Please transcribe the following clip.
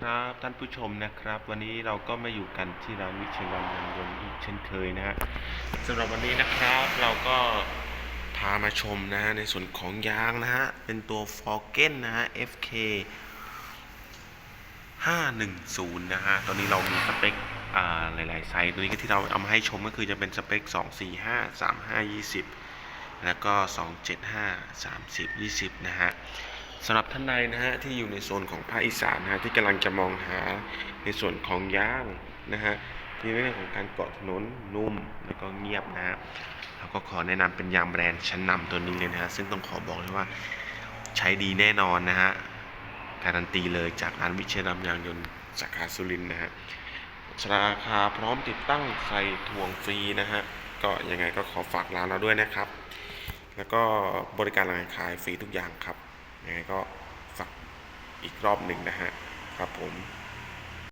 ครับท่านผู้ชมนะครับ วันนี้เราก็มาอยู่กันที่ร้านวิเชยวันยางยนต์อีกเช่นเคยนะฮะสำหรับวันนี้นะครับเราก็พามาชมนะฮะในส่วนของยางนะฮะเป็นตัว f o r g e n นะฮะ FK 510 นะฮะตอนนี้เรามีสเปคอ่าหลายๆไซส์ตัวนี้ก็ที่เราเอามาให้ชมก็คือจะเป็นสเปค 245 35 20 แล้วก็ 275 30 20 นะฮะำหรับท่านใดนะฮะที่อยู่ในโซนของภาคอีสานนะฮะที่กำลังจะมองหาในส่วนของย่างนะฮะที่ในเรื่องของการเกาะถนนนุ่มแล้วก็เงียบนะฮะเราก็ขอแนะนำเป็นยางแบรนด์ชั้นนำตัวนี้เลยนะฮะซึ่งต้องขอบอกเลยว่าใช้ดีแน่นอนนะฮะการันตีเลยจากร้านวิเชียรรมยางยนต์สาขาสุรินนะฮะราคาพร้อมติดตั้งใส่ทวงฟรีนะฮะก็ยังไงก็ขอฝากร้านเราด้วยนะครับ แล้วก็บริการร้านขายฟรีทุกอย่างครับ ยังไงก็ฝากอีกรอบหนึ่งนะฮะครับผม